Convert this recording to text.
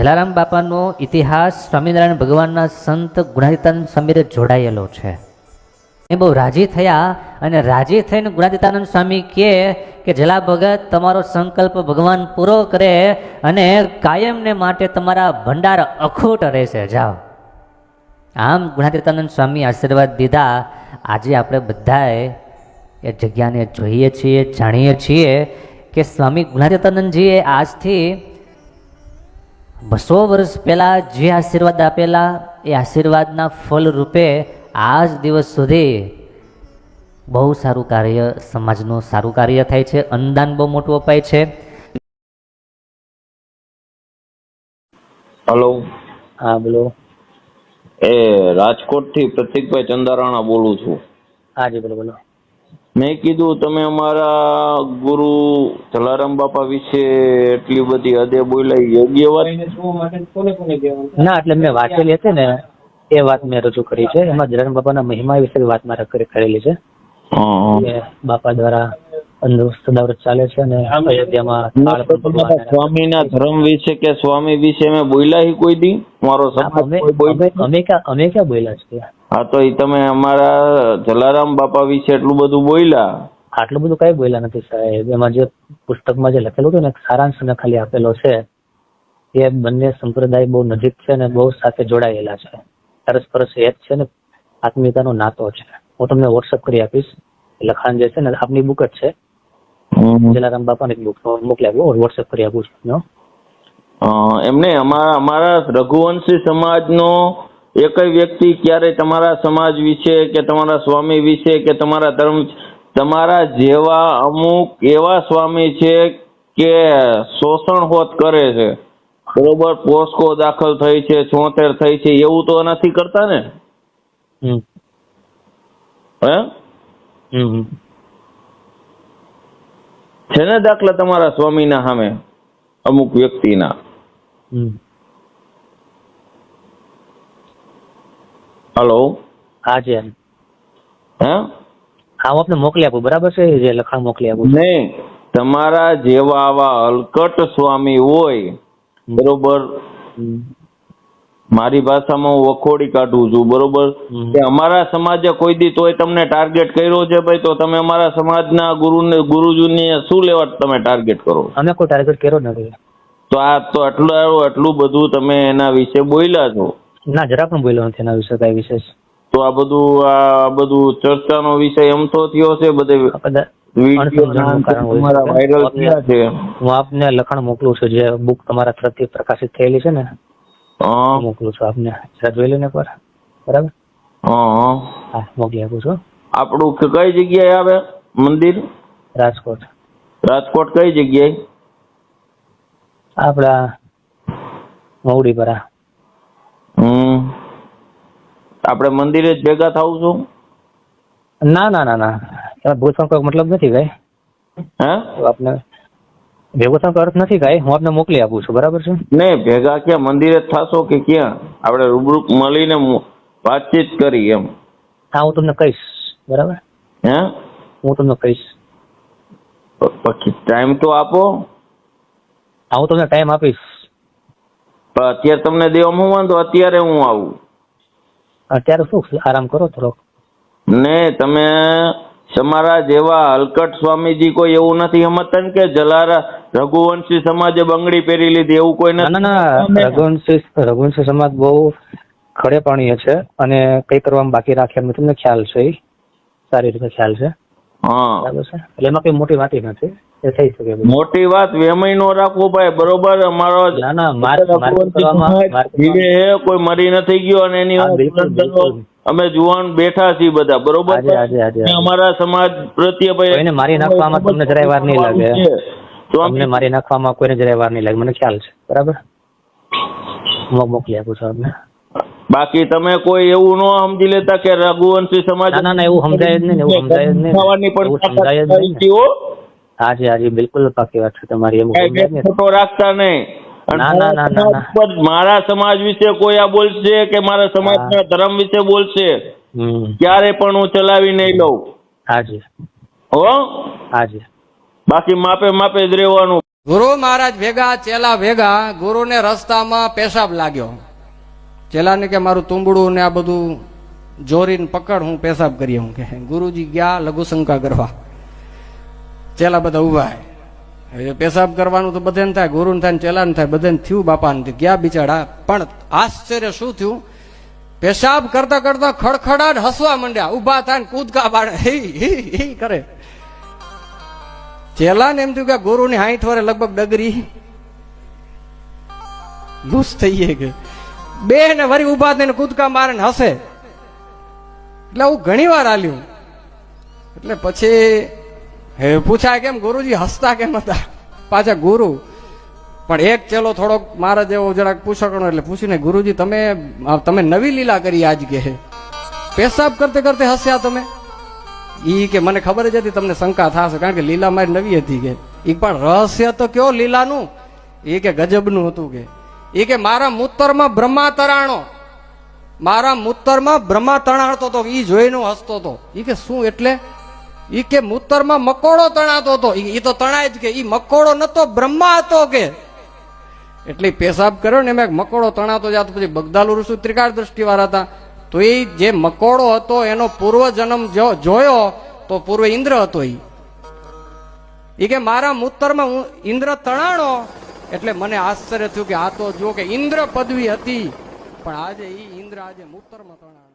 જલારામ બાપાનો ઇતિહાસ સ્વામિનારાયણ ભગવાનના સંત ગુણાદિતાનંદ સ્વામીને જોડાયેલો છે. એ બહુ રાજી થયા અને રાજી થઈને ગુણાદિતાનંદ સ્વામી કહે કે, જલા ભગત, તમારો સંકલ્પ ભગવાન પૂરો કરે અને કાયમને માટે તમારા ભંડાર અખૂટ રહેશે. જાઓ. આમ ગુણાદિતાનંદ સ્વામી આશીર્વાદ દીધા. આજે આપણે બધાએ એ જગ્યાને જોઈએ છીએ, જાણીએ છીએ કે સ્વામી ગુણાદિતાનંદજીએ આજથી બસો વર્ષ પહેલાં જે આશીર્વાદ આપેલા એ આશીર્વાદના ફળ રૂપે આજ દિવસ સુધી બહુ સારું કાર્ય સમાજનું સારું કાર્ય થાય છે. અનુદાન બહુ મોટું અપાય છે. હલો. હા બોલો. એ રાજકોટથી પ્રતિકભાઈ ચંદારાણા બોલું છું. હા જી બોલો બોલો. મેં કીધું તમે અમારા ગુરુ જલારામ બાપા વિશે એટલી બધી હદે બોલાઈ યોગ્ય વાત? ના એટલે મેં વાંચેલી હતી ને એ વાત મેં રજૂ કરી છે. એમાં જલારામ બાપાના મહિમા વિશે વાત મારે કરી કરેલી છે. બાપા દ્વારા અંદર સદાવ્રત ચાલે છે અને અયોધ્યામાં સ્વામીના ધર્મ વિશે કે સ્વામી વિશે મેં બોલ્યા હી કોઈ દી? મારો અમે ક્યાં અમે ક્યાં બોલ્યા છે હા તો એ તમે અમારા જલારામ બાપા વિશે એટલું બધું બોલ્યા? આટલું બધું કઈ બોલ્યા નથી સાહેબ. એમાં જે પુસ્તકમાં જે લખેલું હતું ને એક સારાંશ મેં ખાલી આપેલો છે એ બંને સંપ્રદાય બહુ નજીક છે અને બહુ સાથે જોડાયેલા છે. પરસ્પર એક છે ને આત્મીયતાનો નાતો છે. હું તમને વોટ્સઅપ કરી આપીશ. લખાણ જે છે ને આપની બુક જ છે. જલારામ જલારામ બાપાની બુક મોકલી આપું વોટ્સઅપ કરી આપું છું. એમને અમારા અમારા રઘુવંશી સમાજનો એકય વ્યક્તિ ક્યારે તમારા સમાજ વિશે કે તમારા સ્વામી વિશે કે તમારા ધર્મ તમારા જેવા અમુક એવા સ્વામી છે કે શોષણ હોત કરે છે. બરોબર પોસ્કો દાખલ થઈ છે છોતેર થઈ છે એવું તો નથી કરતા ને? હે. છે ને દાખલા તમારા સ્વામીના સામે? અમુક વ્યક્તિના. હલો. હા જી હે. હા? હું આપને મોકલી આપું બરાબર છે? જે લખાણ મોકલી આપું નહીં તમારા જેવા આવા અલકટ સ્વામી હોય બરોબર? મારી ભાષામાં હું વખોડી કાઢું છું બરોબર? કે અમારા સમાજે કોઈ દી તોય તમને ટાર્ગેટ કર્યો છે ભાઈ? તો તમે અમારા સમાજના ગુરુને ગુરુજીને શું લેવા તમે ટાર્ગેટ કરો? અમે કોઈ ટાર્ગેટ કર્યો નથી. તો આ તો આટલું આટલું બધું તમે એના વિશે બોલ્યા છો. ના જરા પણ બોલ્યો નથી એના વિશે કઈ વિશેષ. તો આ બધું આ બધું ચર્ચાનો વિષય એમ તો થયો છે બધે હું આપને લખાણ મોકલું છું જે બુક તમારા તરફથી પ્રકાશિત થયેલી છે ને મોકલું છું આપને. જોઈ લઈને પર બરાબર? હા હા. મોકલી આપું છું. આપણું કઈ જગ્યાએ આવે? મંદિર? રાજકોટ. રાજકોટ કઈ જગ્યાએ? આપડા મવડીપરા. આપણે મંદિરે જ ભેગા થાવું છું? ના ના ના ના. ભૂતમાં કોઈ મતલબ નથી કઈ હે? આપને ભેગો થવાનો અર્થ નથી કઈ. હું આપને મોકલી આપું છું બરાબર છે? નહીં ભેગા ક્યાં? મંદિરે જ થાશો કે ક્યાં? આપણે રૂબરૂ મળીને વાતચીત કરી એમ. હા હું તમને કહીશ બરાબર? હે? હું તમને કહીશ. પછી ટાઈમ તો આપો. હા હું તમને ટાઈમ આપીશ. પણ અત્યારે તમને દેવામાં વાંધો? અત્યારે હું આવું. અત્યારે શું આરામ કરો થોડોક? ને તમે તમારા જેવા હલકટ સ્વામીજી કોઈ એવું નથી સમજતા ને કે જલારા રઘુવંશી સમાજે બંગડી પહેરી લીધી એવું કોઈ ના ના નથી ના રઘુવંશી રઘુવંશી સમાજ બહુ ખડે પાણીએ છે અને કઈ કરવામાં બાકી રાખે એમ તમને ખ્યાલ છે સારી રીતે ખ્યાલ છે? હા. બરાબર છે એટલે એમાં કઈ મોટી વાત નથી. એ થઈ શકે મોટી વાત વેમય નો રાખવો ભાઈ બરોબર? અમારો ના ના મારે કોઈ મરી નથી ગયો અને એની. અમે જુવાન બેઠા છીએ બધા બરોબર. અમારા સમાજ પ્રત્યે ભાઈ કોઈને મારી નાખવામાં તમને જરાય વાર નહીં લાગે. તો અમને મારી નાખવામાં કોઈને જરાય વાર નહીં લાગે. મને ખ્યાલ છે. બરાબર? હું મોકલી આપું છું આપને. બાકી તમે કોઈ એવું ન સમજી લેતા કે રઘુવંશી સમાજ ના ના એવું સમજાય જ નહીં એવું સમજાય જ નહીં પણ સમજાય જ નહીં. હાજી હાજી બિલકુલ પાકી વાત છે તમારી એમ. ફોટો રાખતા નહીં. ના, ના, ના, ના, મારા સમાજ પર- મારા સમાજ વિશે કોઈ આ બોલશે કે મારા સમાજના ધર્મ વિશે બોલશે? ક્યારે પણ હું ચલાવી નહીં લઉં. હાજી. હો? હાજી. બાકી માપે માપે જ રહેવાનું. ગુરુ મહારાજ ભેગા ચેલા ભેગા ગુરુને રસ્તામાં પેશાબ લાગ્યો. ચેલાને કે મારું તુંબડું ને આ બધું જોરીને પકડ હું પેશાબ કરીએ હું કે. ગુરુજી ગયા લઘુશંકા કરવા. ચેલા બધા ઊભા હવે પેશાબ કરવાનું તો બધાને થાય, ગુરુને થાય ચેલાને થાય, બધાને થયું બાપાને ગયા બિચારા. પણ આશ્ચર્ય શું થયું? પેશાબ કરતા કરતા ખડખડાટ હસવા માંડ્યા. ઊભા થાય ને કૂદકા પાડે. હી હી કરે. ચેલાને એમ થયું કે ગુરુની હાઈઠ વરે લગભગ ડગરી. લૂસ થઈ કે. બે ને વરી ઊભા થઈને કૂદકા મારે હસે. એટલે હું ઘણી વાર આલ્યું. એટલે પછી હે, પૂછાય કેમ? ગુરુજી હસતા કેમ હતા? પાછા ગુરુ. પણ એક ચેલો થોડોક મારા જેવો જરાક પૂછકણો એટલે પૂછીને, ગુરુજી, તમે તમે નવી લીલા કરી આજ કે પેશાબ કરતે કરતે હસ્યા તમે? ઈ કે મને ખબર જ હતી, તમને શંકા થશે, કારણ કે લીલા મારી નવી હતી કે. ઈ પણ રહસ્ય તો કયો લીલાનું? એ કે ગજબનું હતું કે. એ કે, મારા મૂતરમાં બ્રહ્મા તરાણો મારા મૂતરમાં બ્રહ્મા તણાણતો હતો ઈ જોઈને હસતો હતો એ કે, શું એટલે? ઈ કે મૂતરમાં મકોડો તણાતો હતો. ઈ તો તણાય જ કે, ઈ મકોડો નતો, બ્રહ્મા હતો કે. એટલે પેશાબ કર્યો ને એમાં મકોડો તણાતો જતો પછી બગદાલુ ઋષુ ત્રિકાળ દ્રષ્ટિવાળા હતા. તો એ જે મકોડો હતો, એનો પૂર્વ જન્મ જો- જોયો, તો પૂર્વ ઇન્દ્ર હતો ઈ. ઈ કે મારા મૂતરમાં ઇન્દ્ર તણાણો, એટલે મને આશ્ચર્ય થયું કે આ તો જો કે ઇન્દ્ર પદવી હતી. પણ આજે ઈ ઇન્દ્ર આજે મૂતરમાં તણાણો